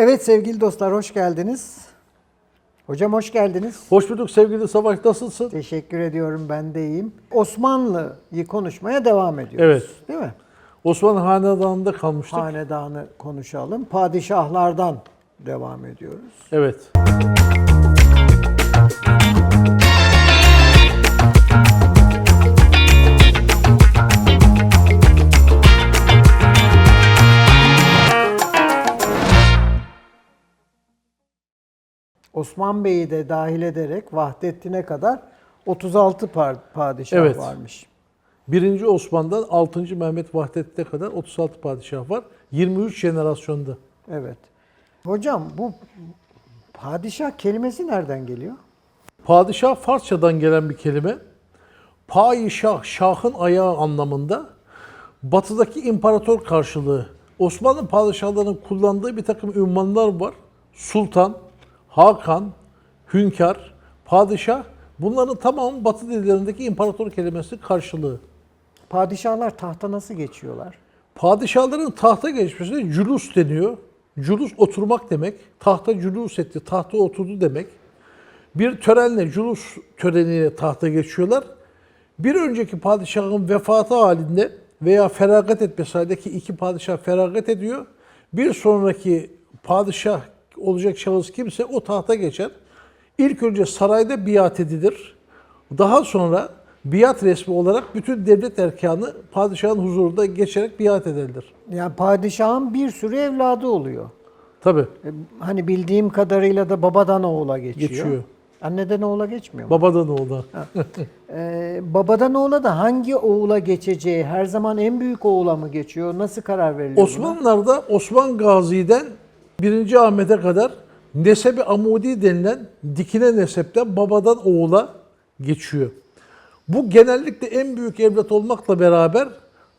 Evet sevgili dostlar hoş geldiniz. Hocam hoş geldiniz. Hoş bulduk sevgili Savaş nasılsın? Teşekkür ediyorum ben de iyiyim. Osmanlı'yı konuşmaya devam ediyoruz. Evet. Değil mi? Osmanlı Hanedanı'nda kalmıştık. Hanedanı konuşalım. Padişahlardan devam ediyoruz. Evet. Osman Bey'i de dahil ederek Vahdettin'e kadar 36 par- padişah Evet. varmış. 1. Osman'dan 6. Mehmet Vahdettin'e kadar 36 padişah var. 23 jenerasyonda. Evet. Hocam bu padişah kelimesi nereden geliyor? Padişah Farsçadan gelen bir kelime. Padişah, şahın ayağı anlamında. Batıdaki imparator karşılığı. Osmanlı padişahlarının kullandığı bir takım ünvanlar var. Sultan, Hakan, Hünkar, Padişah. Bunların tamamı Batı dillerindeki imparator kelimesi karşılığı. Padişahlar tahta nasıl geçiyorlar? Padişahların tahta geçmesine cülus deniyor. Cülus oturmak demek. Tahta cülus etti, tahta oturdu demek. Bir törenle, cülus töreniyle tahta geçiyorlar. Bir önceki padişahın vefatı halinde veya feragat etmesi halinde ki iki padişah feragat ediyor. Bir sonraki padişah olacak şahıs kimse o tahta geçer. İlk önce sarayda biat edilir. Daha sonra biat resmi olarak bütün devlet erkanı padişahın huzurunda geçerek biat edilir. Yani padişahın bir sürü evladı oluyor. Tabi E, Hani bildiğim kadarıyla da babadan oğula geçiyor. Geçiyor. Anneden oğula geçmiyor mu? babadan oğula. Ee, babadan oğula da hangi oğula geçeceği her zaman en büyük oğula mı geçiyor? Nasıl karar veriliyor? Osmanlılar'da Osman Gazi'den 1. Ahmet'e kadar nesebi amudi denilen dikine nesepten babadan oğula geçiyor. Bu genellikle en büyük evlat olmakla beraber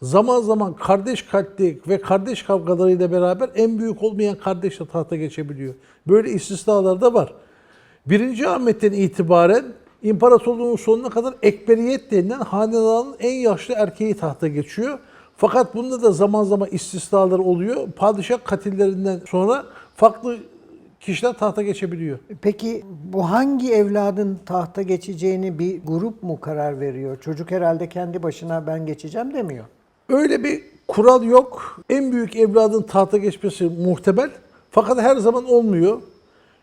zaman zaman kardeş katli ve kardeş kavgalarıyla beraber en büyük olmayan kardeş de tahta geçebiliyor. Böyle istisnalar da var. 1. Ahmet'ten itibaren imparatorluğun sonuna kadar ekberiyet denilen hanedanın en yaşlı erkeği tahta geçiyor. Fakat bunda da zaman zaman istisnalar oluyor. Padişah katillerinden sonra farklı kişiler tahta geçebiliyor. Peki bu hangi evladın tahta geçeceğini bir grup mu karar veriyor? Çocuk herhalde kendi başına ben geçeceğim demiyor. Öyle bir kural yok. En büyük evladın tahta geçmesi muhtemel. Fakat her zaman olmuyor.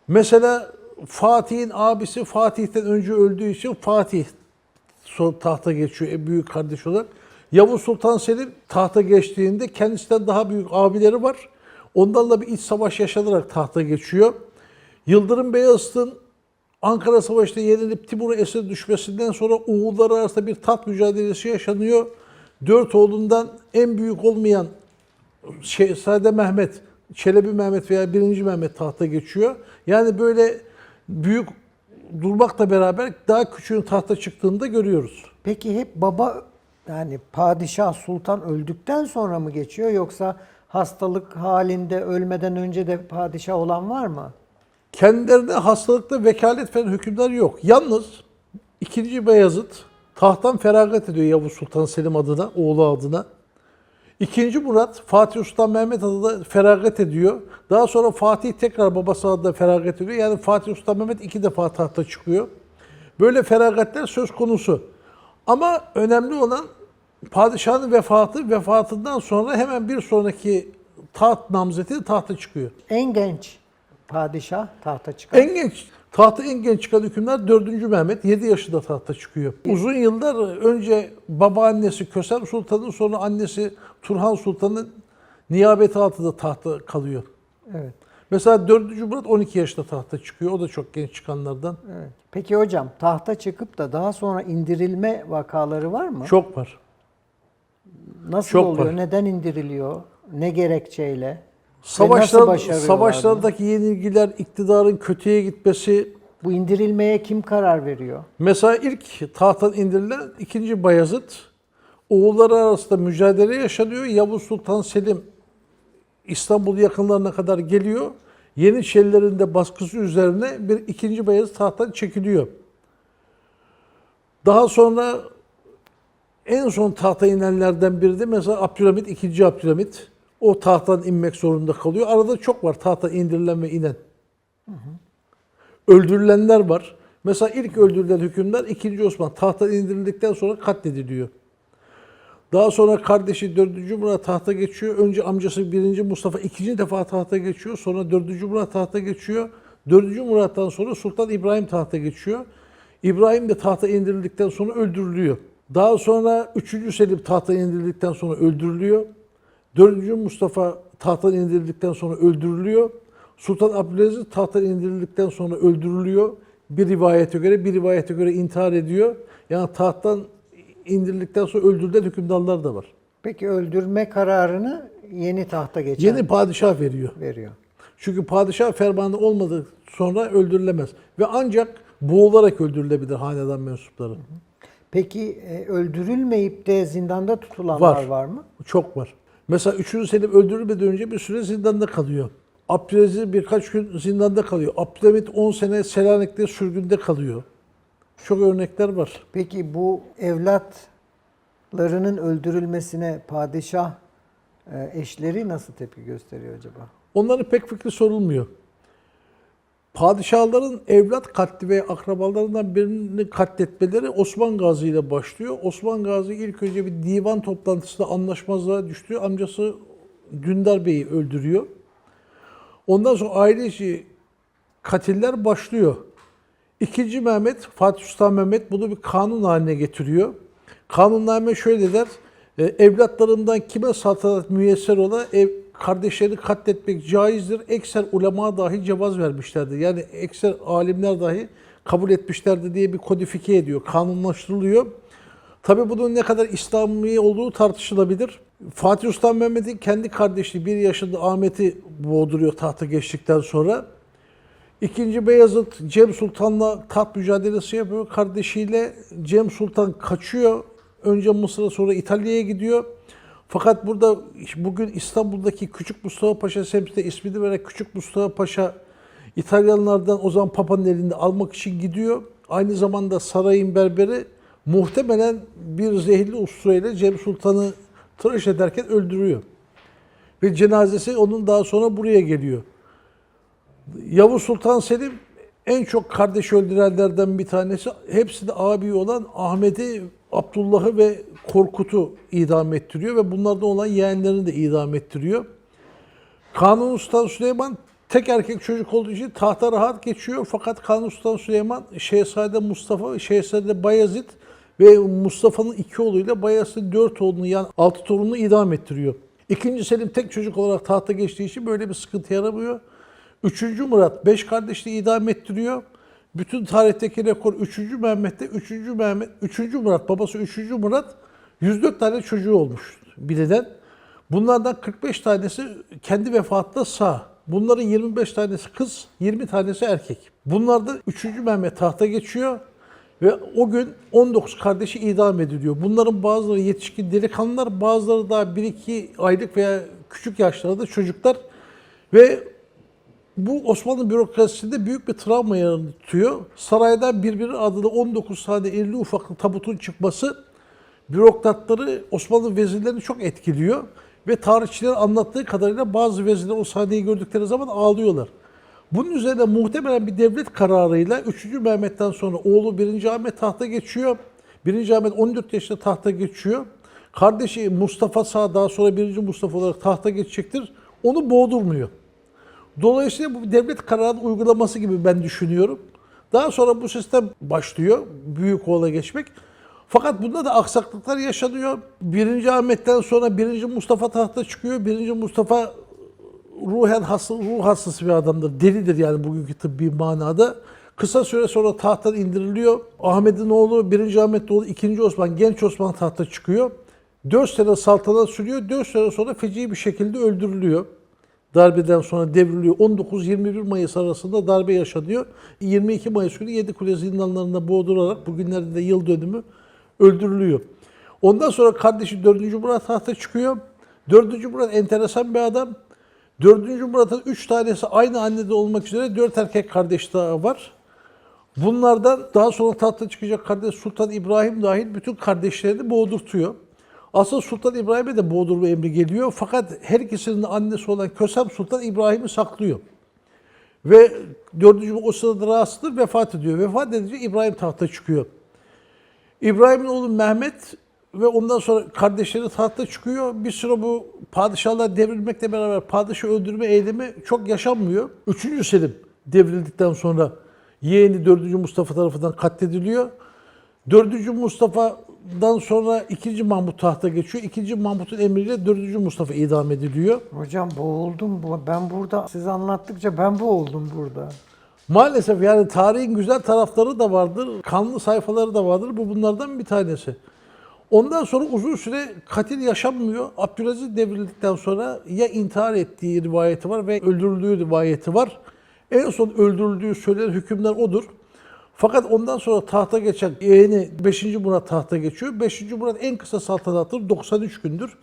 Mesela Fatih'in abisi Fatih'ten önce öldüğü için Fatih tahta geçiyor en büyük kardeş olarak. Yavuz Sultan Selim tahta geçtiğinde kendisinden daha büyük abileri var. Onlarla bir iç savaş yaşanarak tahta geçiyor. Yıldırım Beyazıt'ın Ankara Savaşı'nda yenilip Timur'a esir düşmesinden sonra oğulları arasında bir tat mücadelesi yaşanıyor. Dört oğlundan en büyük olmayan Şehzade Mehmet, Çelebi Mehmet veya 1. Mehmet tahta geçiyor. Yani böyle büyük durmakla beraber daha küçüğün tahta çıktığını da görüyoruz. Peki hep baba yani padişah sultan öldükten sonra mı geçiyor yoksa hastalık halinde ölmeden önce de padişah olan var mı? Kendilerine hastalıkta vekalet falan hükümler yok. Yalnız 2. Beyazıt tahttan feragat ediyor Yavuz Sultan Selim adına, oğlu adına. İkinci Murat Fatih Sultan Mehmet adına feragat ediyor. Daha sonra Fatih tekrar babası adına feragat ediyor. Yani Fatih Sultan Mehmet iki defa tahta çıkıyor. Böyle feragatler söz konusu. Ama önemli olan padişahın vefatı, vefatından sonra hemen bir sonraki taht namzeti tahta çıkıyor. En genç padişah tahta çıkan. En genç, tahta en genç çıkan hükümler 4. Mehmet 7 yaşında tahta çıkıyor. Uzun yıllar önce babaannesi Kösem Sultan'ın sonra annesi Turhan Sultan'ın niyabeti altında tahta kalıyor. Evet. Mesela 4. Murat 12 yaşında tahta çıkıyor. O da çok genç çıkanlardan. evet. Peki hocam tahta çıkıp da daha sonra indirilme vakaları var mı? Çok var. Nasıl çok oluyor? var. Neden indiriliyor? Ne gerekçeyle? Savaşlar, savaşlardaki yenilgiler, iktidarın kötüye gitmesi, Bu indirilmeye kim karar veriyor? Mesela ilk tahttan indirilen 2. Bayezid oğulları arasında mücadele yaşanıyor. Yavuz Sultan Selim İstanbul yakınlarına kadar geliyor. Yeniçerilerin de baskısı üzerine bir 2. Bayezid tahttan çekiliyor. Daha sonra en son tahta inenlerden biri de mesela Abdülhamit, 2. Abdülhamit. O tahttan inmek zorunda kalıyor. Arada çok var tahta indirilen ve inen. Öldürülenler var. Mesela ilk öldürülen hükümdar 2. Osman tahttan indirildikten sonra katlediliyor. Daha sonra kardeşi 4. Murat tahta geçiyor. Önce amcası 1. Mustafa ikinci defa tahta geçiyor. Sonra 4. Murat tahta geçiyor. 4. Murat'tan sonra Sultan İbrahim tahta geçiyor. İbrahim de tahta indirildikten sonra öldürülüyor. Daha sonra 3. Selim tahta indirildikten sonra öldürülüyor. 4. Mustafa tahttan indirildikten sonra öldürülüyor. Sultan Abdülaziz tahttan indirildikten sonra öldürülüyor. Bir rivayete göre, bir rivayete göre intihar ediyor. Yani tahttan indirildikten sonra öldürülen hükümdarlar da var. Peki öldürme kararını yeni tahta geçen Yeni padişah veriyor. veriyor. Çünkü padişah fermanı olmadığı sonra öldürülemez. Ve ancak boğularak öldürülebilir hanedan mensupları. Peki e, öldürülmeyip de zindanda tutulanlar Var. var, mı? Çok var. Mesela 3. Selim öldürülmeden önce bir süre zindanda kalıyor. Abdülaziz birkaç gün zindanda kalıyor. Abdülhamit 10 sene Selanik'te sürgünde kalıyor. Çok örnekler var. Peki bu evlatlarının öldürülmesine padişah e, eşleri nasıl tepki gösteriyor acaba? Onların pek fikri sorulmuyor. Padişahların evlat katli ve akrabalarından birini katletmeleri Osman Gazi ile başlıyor. Osman Gazi ilk önce bir divan toplantısında anlaşmazlığa düştüğü amcası Dündar Bey'i öldürüyor. Ondan sonra aile katiller başlıyor. İkinci Mehmet, Fatih Sultan Mehmet bunu bir kanun haline getiriyor. Kanunname şöyle der, e, evlatlarından kime saltanat müyesser ola ev, kardeşlerini katletmek caizdir. Ekser ulema dahi cevaz vermişlerdi. Yani ekser alimler dahi kabul etmişlerdi diye bir kodifike ediyor, kanunlaştırılıyor. Tabi bunun ne kadar İslami olduğu tartışılabilir. Fatih Sultan Mehmet'in kendi kardeşi bir yaşında Ahmet'i boğduruyor tahta geçtikten sonra. İkinci Beyazıt Cem Sultan'la taht mücadelesi yapıyor. Kardeşiyle Cem Sultan kaçıyor. Önce Mısır'a sonra İtalya'ya gidiyor. Fakat burada bugün İstanbul'daki Küçük Mustafa Paşa semtinde ismini veren Küçük Mustafa Paşa İtalyanlardan o zaman Papa'nın elinde almak için gidiyor. Aynı zamanda sarayın berberi muhtemelen bir zehirli usturayla Cem Sultan'ı tıraş ederken öldürüyor. Ve cenazesi onun daha sonra buraya geliyor. Yavuz Sultan Selim en çok kardeş öldürenlerden bir tanesi. Hepsi de abi olan Ahmet'i, Abdullah'ı ve Korkut'u idam ettiriyor ve bunlardan olan yeğenlerini de idam ettiriyor. Kanuni Sultan Süleyman tek erkek çocuk olduğu için tahta rahat geçiyor. Fakat Kanuni Sultan Süleyman Şehzade Mustafa, Şehzade Bayezid ve Mustafa'nın iki oğluyla Bayezid'in dört oğlunu yani altı torununu idam ettiriyor. İkinci Selim tek çocuk olarak tahta geçtiği için böyle bir sıkıntı yaramıyor. Üçüncü Murat beş kardeşli idam ettiriyor. Bütün tarihteki rekor 3. Mehmet'te 3. Mehmet 3. Murat babası 3. Murat 104 tane çocuğu olmuş bilinen. Bunlardan 45 tanesi kendi vefatında sağ. Bunların 25 tanesi kız, 20 tanesi erkek. Bunlarda 3. Mehmet tahta geçiyor ve o gün 19 kardeşi idam ediliyor. Bunların bazıları yetişkin delikanlılar, bazıları daha 1-2 aylık veya küçük yaşlarda çocuklar ve bu Osmanlı bürokrasisinde büyük bir travma yaratıyor. Saraydan birbiri adına 19 tane 50 ufaklı tabutun çıkması bürokratları, Osmanlı vezirlerini çok etkiliyor. Ve tarihçilerin anlattığı kadarıyla bazı vezirler o sahneyi gördükleri zaman ağlıyorlar. Bunun üzerine muhtemelen bir devlet kararıyla 3. Mehmet'ten sonra oğlu 1. Ahmet tahta geçiyor. 1. Ahmet 14 yaşında tahta geçiyor. Kardeşi Mustafa Sağ daha sonra 1. Mustafa olarak tahta geçecektir. Onu boğdurmuyor. Dolayısıyla bu devlet kararının uygulaması gibi ben düşünüyorum. Daha sonra bu sistem başlıyor büyük oğula geçmek. Fakat bunda da aksaklıklar yaşanıyor. Birinci Ahmet'ten sonra birinci Mustafa tahta çıkıyor. Birinci Mustafa ruhen hasta, ruh hastası bir adamdır. Delidir yani bugünkü tıbbi manada. Kısa süre sonra tahttan indiriliyor. Ahmet'in oğlu, birinci Ahmet'in oğlu, ikinci Osman, genç Osman tahta çıkıyor. 4 sene saltanat sürüyor. 4 sene sonra feci bir şekilde öldürülüyor. Darbeden sonra devriliyor. 19-21 Mayıs arasında darbe yaşanıyor. 22 Mayıs günü Yedikule zindanlarında boğdurarak bugünlerde de yıl dönümü öldürülüyor. Ondan sonra kardeşi 4. Murat tahta çıkıyor. 4. Murat enteresan bir adam. 4. Murat'ın 3 tanesi aynı annede olmak üzere 4 erkek kardeş daha var. Bunlardan daha sonra tahta çıkacak kardeş Sultan İbrahim dahil bütün kardeşlerini boğdurtuyor. Aslında Sultan İbrahim'e de boğdurma emri geliyor. Fakat her ikisinin annesi olan Kösem Sultan İbrahim'i saklıyor. Ve 4. o sırada rahatsızdır, vefat ediyor. Vefat edince İbrahim tahta çıkıyor. İbrahim'in oğlu Mehmet ve ondan sonra kardeşleri tahta çıkıyor. Bir süre bu padişahlar devrilmekle beraber padişahı öldürme eylemi çok yaşanmıyor. 3. Selim devrildikten sonra yeğeni 4. Mustafa tarafından katlediliyor. 4. Mustafa'dan sonra 2. Mahmut tahta geçiyor. 2. Mahmut'un emriyle 4. Mustafa idam ediliyor. Hocam boğuldum. Ben burada siz anlattıkça ben boğuldum burada. Maalesef yani tarihin güzel tarafları da vardır, kanlı sayfaları da vardır. Bu bunlardan bir tanesi. Ondan sonra uzun süre katil yaşanmıyor. Abdülaziz devrildikten sonra ya intihar ettiği rivayeti var ve öldürüldüğü rivayeti var. En son öldürüldüğü söylenen hükümler odur. Fakat ondan sonra tahta geçen yeğeni 5. Murat tahta geçiyor. 5. Murat en kısa saltanattır. 93 gündür.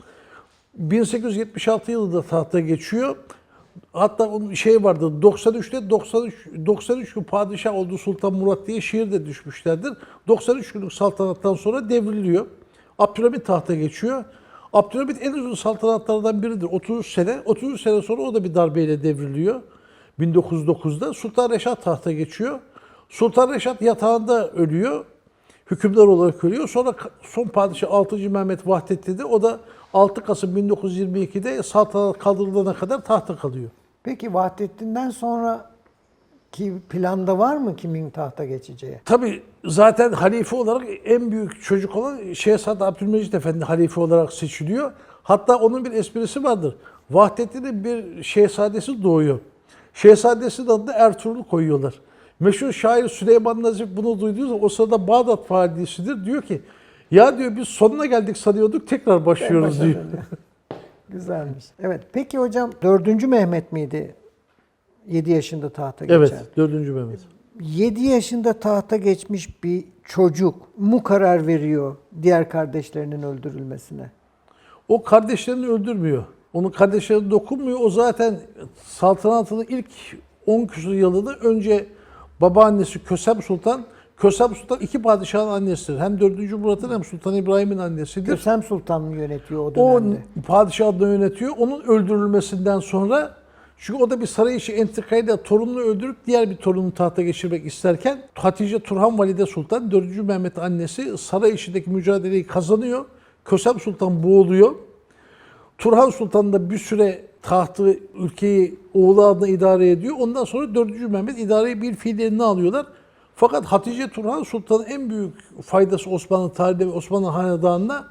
1876 yılında tahta geçiyor. Hatta onun şey vardı 93'te 93 93 gün padişah oldu Sultan Murat diye şiir de düşmüşlerdir. 93 günlük saltanattan sonra devriliyor. Abdülhamit tahta geçiyor. Abdülhamit en uzun saltanatlardan biridir. 33 sene. 33 sene sonra o da bir darbeyle devriliyor. 1909'da Sultan Reşat tahta geçiyor. Sultan Reşat yatağında ölüyor. Hükümdar olarak ölüyor. Sonra son padişah 6. Mehmet Vahdettin'de o da 6 Kasım 1922'de saltanat kaldırılana kadar tahta kalıyor. Peki Vahdettin'den sonra ki planda var mı kimin tahta geçeceği? Tabi zaten halife olarak en büyük çocuk olan Şehzade Abdülmecit Efendi halife olarak seçiliyor. Hatta onun bir esprisi vardır. Vahdettin'in bir şehzadesi doğuyor. Şehzadesinin adını Ertuğrul koyuyorlar. Meşhur şair Süleyman Nazif bunu duyduğu zaman o sırada Bağdat valisidir. Diyor ki ya diyor biz sonuna geldik sanıyorduk tekrar başlıyoruz diyor. Güzelmiş. Evet. Peki hocam 4. Mehmet miydi? 7 yaşında tahta geçen. Evet 4. Mehmet. 7 yaşında tahta geçmiş bir çocuk mu karar veriyor diğer kardeşlerinin öldürülmesine? O kardeşlerini öldürmüyor. Onun kardeşleri dokunmuyor. O zaten saltanatının ilk 10 küsur yılını önce babaannesi Kösem Sultan, Kösem Sultan iki padişahın annesidir. Hem 4. Murat'ın hem Sultan İbrahim'in annesidir. Kösem Sultan mı yönetiyor o O dönemde? padişah adını yönetiyor. Onun öldürülmesinden sonra çünkü o da bir saray içi entrikayla torununu öldürüp diğer bir torununu tahta geçirmek isterken Hatice Turhan Valide Sultan 4. Mehmet annesi saray içindeki mücadeleyi kazanıyor. Kösem Sultan boğuluyor. Turhan Sultan da bir süre tahtı, ülkeyi oğlu adına idare ediyor. Ondan sonra 4. Mehmet idareyi bir fiil alıyorlar. Fakat Hatice Turhan Sultan'ın en büyük faydası Osmanlı tarihinde ve Osmanlı hanedanına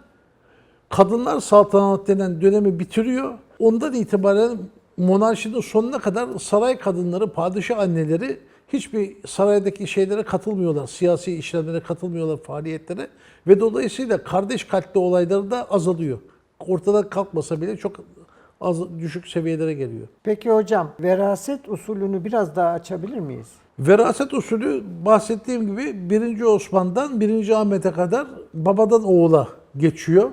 kadınlar saltanat denen dönemi bitiriyor. Ondan itibaren monarşinin sonuna kadar saray kadınları, padişah anneleri hiçbir saraydaki şeylere katılmıyorlar. Siyasi işlemlere katılmıyorlar, faaliyetlere. Ve dolayısıyla kardeş katli olayları da azalıyor. Ortadan kalkmasa bile çok az düşük seviyelere geliyor. Peki hocam veraset usulünü biraz daha açabilir miyiz? Veraset usulü bahsettiğim gibi 1. Osman'dan 1. Ahmet'e kadar babadan oğula geçiyor.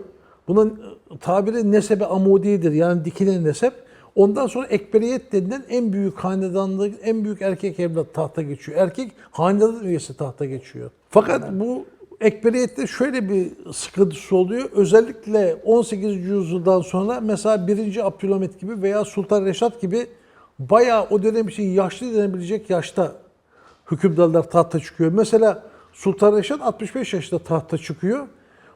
Bunun tabiri nesebe amudidir yani dikilen nesep. Ondan sonra ekberiyet denilen en büyük hanedanlık, en büyük erkek evlat tahta geçiyor. Erkek hanedan üyesi tahta geçiyor. Fakat bu ekberiyette şöyle bir sıkıntısı oluyor. Özellikle 18. yüzyıldan sonra mesela 1. Abdülhamit gibi veya Sultan Reşat gibi bayağı o dönem için yaşlı denebilecek yaşta hükümdarlar tahta çıkıyor. Mesela Sultan Reşat 65 yaşında tahta çıkıyor.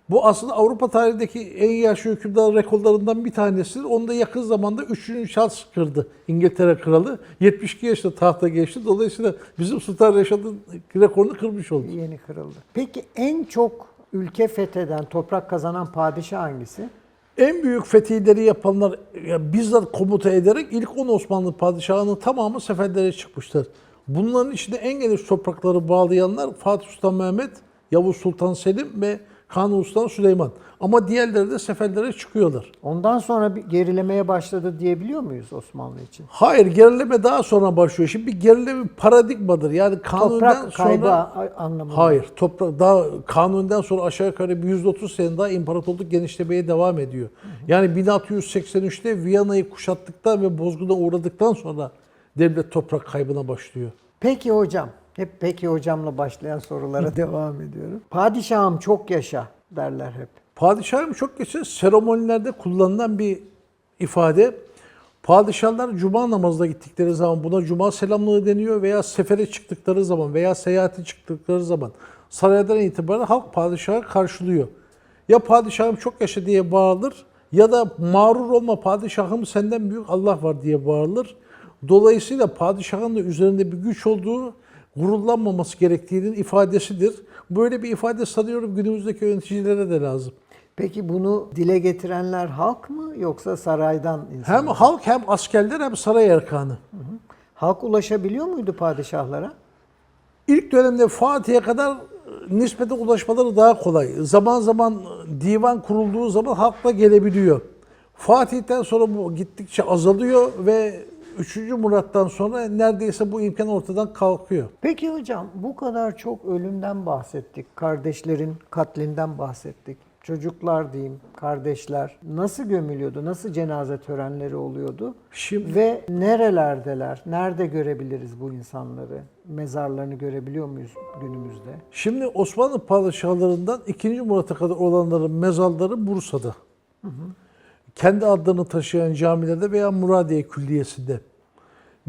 Bu aslında Avrupa tarihindeki en yaşlı hükümdar rekorlarından bir tanesidir. Onu da yakın zamanda 3. Charles kırdı. İngiltere kralı. 72 yaşında tahta geçti. Dolayısıyla bizim Sultan Reşat'ın rekorunu kırmış oldu. Yeni kırıldı. Peki en çok ülke fetheden, toprak kazanan padişah hangisi? En büyük fetihleri yapanlar ya bizzat komuta ederek ilk 10 Osmanlı padişahının tamamı seferlere çıkmışlar. Bunların içinde en geniş toprakları bağlayanlar Fatih Sultan Mehmet, Yavuz Sultan Selim ve Kanuni Sultan Süleyman. Ama diğerleri de seferlere çıkıyorlar. Ondan sonra bir gerilemeye başladı diyebiliyor muyuz Osmanlı için? Hayır gerileme daha sonra başlıyor. Şimdi bir gerileme paradigmadır. Yani kanundan Toprak kaybı sonra... anlamında. Hayır, toprak daha kanundan sonra aşağı yukarı bir 130 sene daha imparatorluk genişlemeye devam ediyor. Yani 1683'te Viyana'yı kuşattıktan ve bozguna uğradıktan sonra devlet toprak kaybına başlıyor. Peki hocam, hep peki hocamla başlayan sorulara devam ediyorum. Padişahım çok yaşa derler hep. Padişahım çok geçen seremonilerde kullanılan bir ifade. Padişahlar cuma namazına gittikleri zaman buna cuma selamlığı deniyor veya sefere çıktıkları zaman veya seyahate çıktıkları zaman saraydan itibaren halk padişahı karşılıyor. Ya padişahım çok yaşa diye bağırılır ya da mağrur olma padişahım senden büyük Allah var diye bağırılır. Dolayısıyla padişahın da üzerinde bir güç olduğu gururlanmaması gerektiğinin ifadesidir. Böyle bir ifade sanıyorum günümüzdeki yöneticilere de lazım. Peki bunu dile getirenler halk mı yoksa saraydan insanlar? Hem halk hem askerler hem saray erkanı. Halk ulaşabiliyor muydu padişahlara? İlk dönemde Fatih'e kadar e, nispete ulaşmaları daha kolay. Zaman zaman divan kurulduğu zaman halkla gelebiliyor. Fatih'ten sonra bu gittikçe azalıyor ve 3. Murat'tan sonra neredeyse bu imkan ortadan kalkıyor. Peki hocam bu kadar çok ölümden bahsettik. Kardeşlerin katlinden bahsettik. Çocuklar diyeyim, kardeşler nasıl gömülüyordu? Nasıl cenaze törenleri oluyordu? Şimdi Ve nerelerdeler? Nerede görebiliriz bu insanları? Mezarlarını görebiliyor muyuz günümüzde? Şimdi Osmanlı padişahlarından 2. Murat'a kadar olanların mezarları Bursa'da. Kendi adlarını taşıyan camilerde veya Muradiye Külliyesi'nde.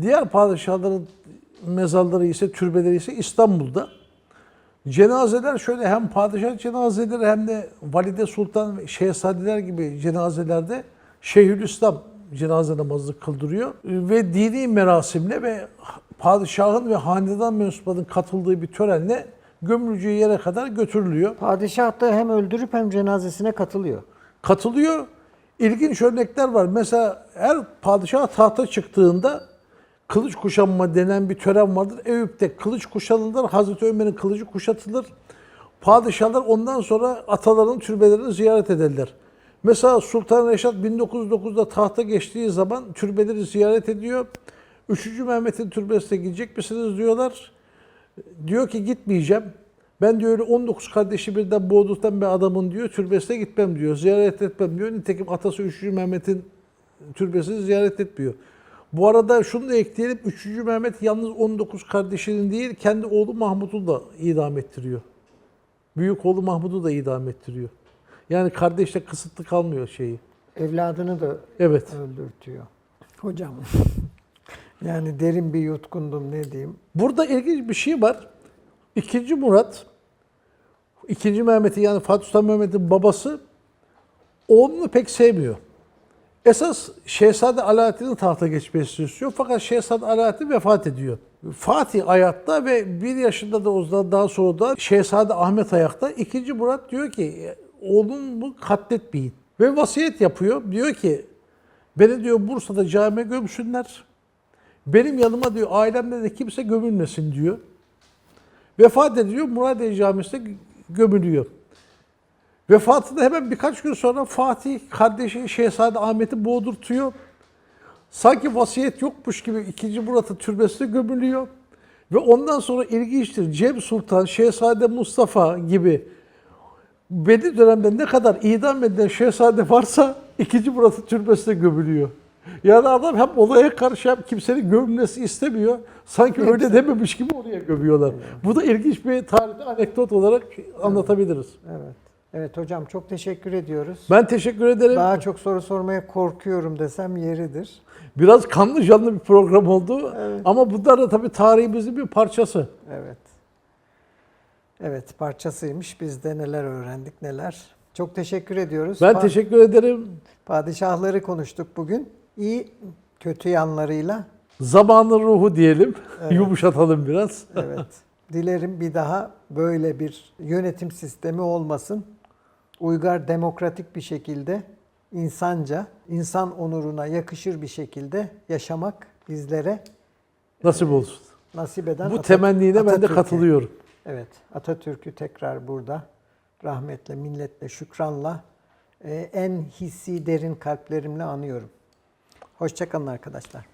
Diğer padişahların mezarları ise, türbeleri ise İstanbul'da. Cenazeler şöyle hem padişah cenazeleri hem de valide sultan ve şehzadeler gibi cenazelerde Şeyhülislam cenaze namazı kıldırıyor. Ve dini merasimle ve padişahın ve hanedan mensuplarının katıldığı bir törenle gömüleceği yere kadar götürülüyor. Padişah da hem öldürüp hem cenazesine katılıyor. Katılıyor. İlginç örnekler var. Mesela her padişah tahta çıktığında kılıç kuşanma denen bir tören vardır. Eyüp'te kılıç kuşanılır. Hazreti Ömer'in kılıcı kuşatılır. Padişahlar ondan sonra atalarının türbelerini ziyaret ederler. Mesela Sultan Reşat 1909'da tahta geçtiği zaman türbeleri ziyaret ediyor. 3. Mehmet'in türbesine gidecek misiniz diyorlar. Diyor ki gitmeyeceğim. Ben diyor öyle 19 kardeşi birden boğduktan bir adamın diyor türbesine gitmem diyor. Ziyaret etmem diyor. Nitekim atası 3. Mehmet'in türbesini ziyaret etmiyor. Bu arada şunu da ekleyelim. 3. Mehmet yalnız 19 kardeşinin değil kendi oğlu Mahmud'u da idam ettiriyor. Büyük oğlu Mahmud'u da idam ettiriyor. Yani kardeşle kısıtlı kalmıyor şeyi. Evladını da Evet. öldürtüyor. Hocam yani derin bir yutkundum ne diyeyim. Burada ilginç bir şey var. İkinci Murat, ikinci Mehmet'in yani Fatih Sultan Mehmet'in babası oğlunu pek sevmiyor. Esas Şehzade Alaaddin'in tahta geçmesini istiyor. Fakat Şehzade Alaaddin vefat ediyor. Fatih ayakta ve bir yaşında da o daha sonra da Şehzade Ahmet ayakta. İkinci Murat diyor ki oğlum katletmeyin. Ve vasiyet yapıyor. Diyor ki beni diyor Bursa'da camiye gömsünler. Benim yanıma diyor ailemde de kimse gömülmesin diyor. Vefat ediyor Muradiye Camisi'nde gömülüyor. Vefatında hemen birkaç gün sonra Fatih kardeşi Şehzade Ahmet'i boğdurtuyor. Sanki vasiyet yokmuş gibi 2. Murat'ın türbesine gömülüyor. Ve ondan sonra ilginçtir. Cem Sultan, Şehzade Mustafa gibi belli dönemde ne kadar idam edilen şehzade varsa 2. Murat'ın türbesine gömülüyor. Yani adam hem olaya karşı hem kimsenin gömülmesi istemiyor. Sanki öyle dememiş gibi oraya gömüyorlar. Bu da ilginç bir tarihte anekdot olarak anlatabiliriz. Evet. Evet hocam çok teşekkür ediyoruz. Ben teşekkür ederim. Daha çok soru sormaya korkuyorum desem yeridir. Biraz kanlı canlı bir program oldu. Ama bunlar da tabii tarihimizin bir parçası. Evet. Evet parçasıymış. Biz de neler öğrendik neler. Çok teşekkür ediyoruz. Ben Pa- teşekkür ederim. Padişahları konuştuk bugün. İyi kötü yanlarıyla. Zamanın ruhu diyelim. Yumuşatalım biraz. Evet. Dilerim bir daha böyle bir yönetim sistemi olmasın. Uygar demokratik bir şekilde insanca, insan onuruna yakışır bir şekilde yaşamak bizlere Nasip olsun. nasip eden Bu Ata- temenniyle ben de Atatürk'e. katılıyorum. Evet, Atatürk'ü tekrar burada rahmetle, minnetle, şükranla e, en hissi derin kalplerimle anıyorum. Hoşçakalın arkadaşlar.